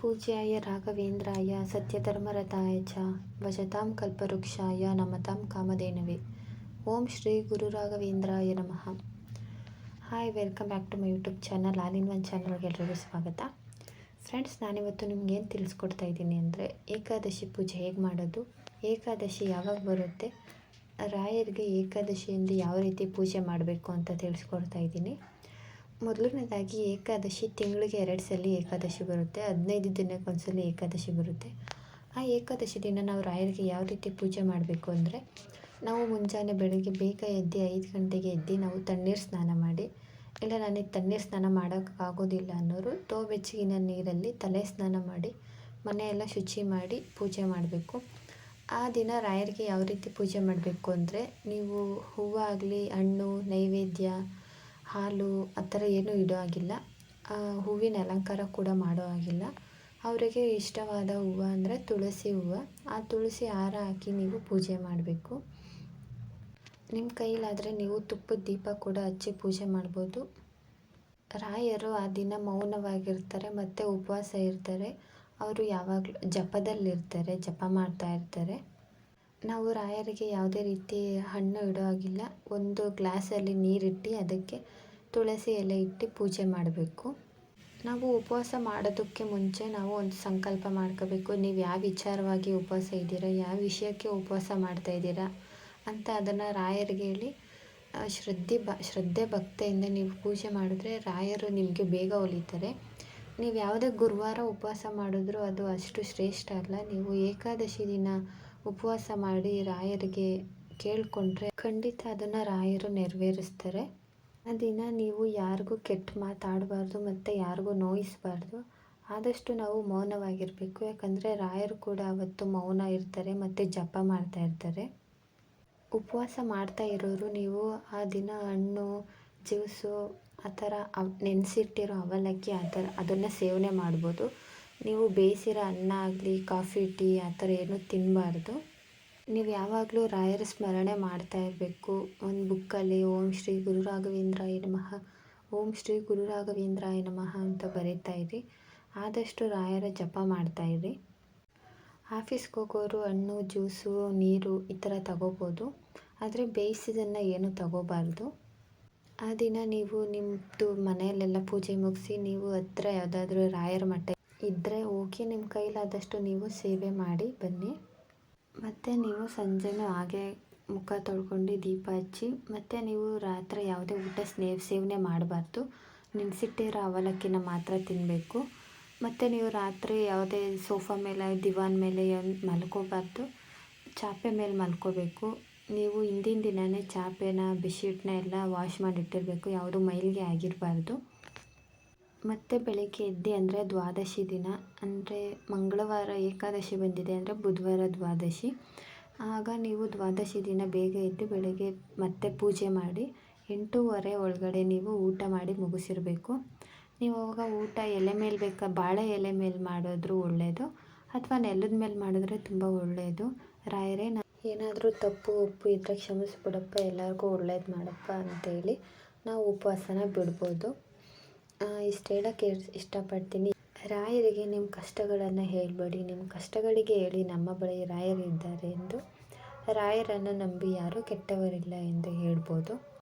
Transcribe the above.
ಪೂಜ್ಯಾಯ ರಾಘವೇಂದ್ರಾಯ ಸತ್ಯಧರ್ಮರತಾಯ ಚ ವಜತಾಂ ಕಲ್ಪವೃಕ್ಷಾಯ ನಮತಾಂ ಕಾಮಧೇನವೇ. ಓಂ ಶ್ರೀ ಗುರು ರಾಘವೇಂದ್ರಾಯ ನಮಃ. Hi, welcome back to my YouTube channel, all in one ಚಾನಲ್ಗೆ ಎಲ್ರಿಗೂ ಸ್ವಾಗತ. ಫ್ರೆಂಡ್ಸ್, ನಾನಿವತ್ತು ಏನು ತಿಳಿಸ್ಕೊಡ್ತಾ ಇದ್ದೀನಿ ಅಂದರೆ, ಏಕಾದಶಿ ಪೂಜೆ ಹೇಗೆ ಮಾಡೋದು, ಏಕಾದಶಿ ಯಾವಾಗ ಬರುತ್ತೆ, ರಾಯರಿಗೆ ಏಕಾದಶಿಯಿಂದ ಯಾವ ರೀತಿ ಪೂಜೆ ಮಾಡಬೇಕು ಅಂತ ತಿಳಿಸ್ಕೊಡ್ತಾ ಇದ್ದೀನಿ. ಮೊದಲನೇದಾಗಿ ಏಕಾದಶಿ ತಿಂಗಳಿಗೆ ಎರಡು ಸಲ ಏಕಾದಶಿ ಬರುತ್ತೆ, ಹದಿನೈದು ದಿನಕ್ಕೆ ಒಂದ್ಸಲ ಏಕಾದಶಿ ಬರುತ್ತೆ. ಆ ಏಕಾದಶಿ ದಿನ ನಾವು ರಾಯರಿಗೆ ಯಾವ ರೀತಿ ಪೂಜೆ ಮಾಡಬೇಕು ಅಂದರೆ, ನಾವು ಮುಂಜಾನೆ ಬೆಳಗ್ಗೆ ಬೇಗ ಎದ್ದು ಐದು ಗಂಟೆಗೆ ಎದ್ದು ನಾವು ತಣ್ಣೀರು ಸ್ನಾನ ಮಾಡಿ, ಇಲ್ಲ ನನಗೆ ತಣ್ಣೀರು ಸ್ನಾನ ಮಾಡೋಕ್ಕಾಗೋದಿಲ್ಲ ಅನ್ನೋರು ತೋ ಬೆಚ್ಚಗಿನ ನೀರಲ್ಲಿ ತಲೆ ಸ್ನಾನ ಮಾಡಿ, ಮನೆಯೆಲ್ಲ ಶುಚಿ ಮಾಡಿ ಪೂಜೆ ಮಾಡಬೇಕು. ಆ ದಿನ ರಾಯರಿಗೆ ಯಾವ ರೀತಿ ಪೂಜೆ ಮಾಡಬೇಕು ಅಂದರೆ, ನೀವು ಹೂವಾಗಲಿ ಹಣ್ಣು, ನೈವೇದ್ಯ ಹಾಲು ಆ ಥರ ಏನೂ ಇಡೋ ಹಾಗಿಲ್ಲ. ಹೂವಿನ ಅಲಂಕಾರ ಕೂಡ ಮಾಡೋ ಹಾಗಿಲ್ಲ. ಅವರಿಗೆ ಇಷ್ಟವಾದ ಹೂವು ಅಂದರೆ ತುಳಸಿ ಹೂವು. ಆ ತುಳಸಿ ಹಾರ ಹಾಕಿ ನೀವು ಪೂಜೆ ಮಾಡಬೇಕು. ನಿಮ್ಮ ಕೈಲಾದರೆ ನೀವು ತುಪ್ಪದ ದೀಪ ಕೂಡ ಹಚ್ಚಿ ಪೂಜೆ ಮಾಡ್ಬೋದು. ರಾಯರು ಆ ದಿನ ಮೌನವಾಗಿರ್ತಾರೆ, ಮತ್ತು ಉಪವಾಸ ಇರ್ತಾರೆ. ಅವರು ಯಾವಾಗಲೂ ಜಪದಲ್ಲಿರ್ತಾರೆ, ಜಪ ಮಾಡ್ತಾ ಇರ್ತಾರೆ. ನಾವು ರಾಯರಿಗೆ ಯಾವುದೇ ರೀತಿ ಹಣ್ಣು ಇಡೋ ಹಾಗಿಲ್ಲ. ಒಂದು ಗ್ಲಾಸಲ್ಲಿ ನೀರಿಟ್ಟು ಅದಕ್ಕೆ ತುಳಸಿ ಎಲೆ ಇಟ್ಟು ಪೂಜೆ ಮಾಡಬೇಕು. ನಾವು ಉಪವಾಸ ಮಾಡೋದಕ್ಕೆ ಮುಂಚೆ ನಾವು ಒಂದು ಸಂಕಲ್ಪ ಮಾಡ್ಕೋಬೇಕು. ನೀವು ಯಾವ ವಿಚಾರವಾಗಿ ಉಪವಾಸ ಇದ್ದೀರಾ, ಯಾವ ವಿಷಯಕ್ಕೆ ಉಪವಾಸ ಮಾಡ್ತಾ ಇದ್ದೀರಾ ಅಂತ ಅದನ್ನು ರಾಯರಿಗೆ ಹೇಳಿ ಶ್ರದ್ಧೆ ಬ, ಶ್ರದ್ಧೆ ಭಕ್ತಿಯಿಂದ ನೀವು ಪೂಜೆ ಮಾಡಿದ್ರೆ ರಾಯರು ನಿಮಗೆ ಬೇಗ ಒಲಿತಾರೆ. ನೀವು ಯಾವುದೇ ಗುರುವಾರ ಉಪವಾಸ ಮಾಡಿದ್ರೂ ಅದು ಅಷ್ಟು ಶ್ರೇಷ್ಠ ಅಲ್ಲ. ನೀವು ಏಕಾದಶಿ ದಿನ ಉಪವಾಸ ಮಾಡಿ ರಾಯರಿಗೆ ಕೇಳಿಕೊಂಡ್ರೆ ಖಂಡಿತ ಅದನ್ನು ರಾಯರು ನೆರವೇರಿಸ್ತಾರೆ. ಆ ದಿನ ನೀವು ಯಾರಿಗೂ ಕೆಟ್ಟ ಮಾತಾಡಬಾರ್ದು ಮತ್ತು ಯಾರಿಗೂ ನೋಯಿಸಬಾರ್ದು. ಆದಷ್ಟು ನಾವು ಮೌನವಾಗಿರಬೇಕು. ಯಾಕಂದರೆ ರಾಯರು ಕೂಡ ಅವತ್ತು ಮೌನ ಇರ್ತಾರೆ ಮತ್ತು ಜಪ ಮಾಡ್ತಾ ಇರ್ತಾರೆ. ಉಪವಾಸ ಮಾಡ್ತಾ ಇರೋರು ನೀವು ಆ ದಿನ ಹಣ್ಣು, ಜ್ಯೂಸು, ಆ ಥರ ಅವ್ ನೆನೆಸಿಟ್ಟಿರೋ ಅವಲಕ್ಕಿ, ಆ ಥರ ಅದನ್ನು ಸೇವನೆ ಮಾಡ್ಬೋದು. ನೀವು ಬೇಯಿಸಿರೋ ಅನ್ನ ಆಗಲಿ, ಕಾಫಿ, ಟೀ ಆ ಥರ ಏನೂ ತಿನ್ನಬಾರ್ದು ನೀವು ಯಾವಾಗಲೂ ರಾಯರ ಸ್ಮರಣೆ ಮಾಡ್ತಾ ಇರಬೇಕು. ಒಂದು ಬುಕ್ಕಲ್ಲಿ ಓಂ ಶ್ರೀ ಗುರು ರಾಘವೇಂದ್ರಾಯ ನಮಃ, ಓಂ ಶ್ರೀ ಗುರು ರಾಘವೇಂದ್ರಾಯ ನಮಃ ಅಂತ ಬರೀತಾ ಇರಿ. ಆದಷ್ಟು ರಾಯರ ಜಪ ಮಾಡ್ತಾ ಇರಿ. ಆಫೀಸ್ಗೆ ಹೋಗೋರು ಹಣ್ಣು, ಜ್ಯೂಸು, ನೀರು ಈ ಥರ ತಗೋಬೋದು. ಆದರೆ ಬೇಯಿಸಿದನ್ನು ಏನೂ ತಗೋಬಾರ್ದು. ಆ ದಿನ ನೀವು ನಿಮ್ಮದು ಮನೆಯಲ್ಲೆಲ್ಲ ಪೂಜೆ ಮುಗಿಸಿ ನೀವು ಹತ್ರ ಯಾವುದಾದ್ರೂ ರಾಯರ ಮಠ ಇದ್ದರೆ ಹೋಗಿ ನಿಮ್ಮ ಕೈಲಾದಷ್ಟು ನೀವು ಸೇವೆ ಮಾಡಿ, ಬನ್ನಿ. ಮತ್ತು ನೀವು ಸಂಜೆನೂ ಹಾಗೆ ಮುಖ ತೊಳ್ಕೊಂಡು ದೀಪ ಹಚ್ಚಿ, ಮತ್ತು ನೀವು ರಾತ್ರಿ ಯಾವುದೇ ಊಟ ಸ್ನೇ, ಸೇವನೆ ಮಾಡಬಾರ್ದು. ನೆನೆಸಿಟ್ಟಿರೋ ಅವಲಕ್ಕಿನ ಮಾತ್ರ ತಿನ್ನಬೇಕು ಮತ್ತು ನೀವು ರಾತ್ರಿ ಯಾವುದೇ ಸೋಫಾ ಮೇಲೆ, ದಿವಾನ್ ಮೇಲೆ ಮಲ್ಕೋಬಾರ್ದು. ಚಾಪೆ ಮೇಲೆ ಮಲ್ಕೋಬೇಕು. ನೀವು ಹಿಂದಿನ ದಿನವೇ ಚಾಪೆನ, ಬೆಡ್ಶೀಟ್ನ ಎಲ್ಲ ವಾಶ್ ಮಾಡಿಟ್ಟಿರಬೇಕು ಯಾವುದು ಮೈಲಿಗೆ ಆಗಿರಬಾರ್ದು. ಮತ್ತು ಬೆಳಗ್ಗೆ ಎದ್ದು ಅಂದರೆ ದ್ವಾದಶಿ ದಿನ, ಅಂದರೆ ಮಂಗಳವಾರ ಏಕಾದಶಿ ಬಂದಿದೆ ಅಂದರೆ ಬುಧವಾರ ದ್ವಾದಶಿ. ಆಗ ನೀವು ದ್ವಾದಶಿ ದಿನ ಬೇಗ ಎದ್ದು ಬೆಳಗ್ಗೆ ಮತ್ತೆ ಪೂಜೆ ಮಾಡಿ, ಎಂಟೂವರೆ ಒಳಗಡೆ ನೀವು ಊಟ ಮಾಡಿ ಮುಗಿಸಿರಬೇಕು. ನೀವು ಆವಾಗ ಊಟ ಎಲೆ ಮೇಲೆ ಬೇಕಾ, ಬಾಳೆ ಎಲೆ ಮೇಲೆ ಮಾಡಿದ್ರು ಒಳ್ಳೆಯದು ಅಥವಾ ನೆಲದ ಮೇಲೆ ಮಾಡಿದ್ರೆ ತುಂಬ ಒಳ್ಳೆಯದು ರಾಯರೇ ಏನಾದರೂ ತಪ್ಪು ಉಪ್ಪು ಇದ್ದರೆ ಕ್ಷಮಿಸ್ಬಿಡಪ್ಪ, ಎಲ್ಲರಿಗೂ ಒಳ್ಳೇದು ಮಾಡಪ್ಪ ಅಂತೇಳಿ ನಾವು ಉಪವಾಸನ ಬಿಡ್ಬೋದು. ಇಷ್ಟು ಹೇಳೋಕ್ಕೆ ಇಷ್ಟಪಡ್ತೀನಿ. ರಾಯರಿಗೆ ನಿಮ್ಮ ಕಷ್ಟಗಳನ್ನು ಹೇಳಬೇಡಿ. ನಿಮ್ಮ ಕಷ್ಟಗಳಿಗೆ ಹೇಳಿ ನಮ್ಮ ಬಳಿ ರಾಯರಿದ್ದಾರೆ ಎಂದು. ರಾಯರನ್ನು ನಂಬಿ ಯಾರೂ ಕೆಟ್ಟವರಿಲ್ಲ ಎಂದು ಹೇಳ್ಬೋದು.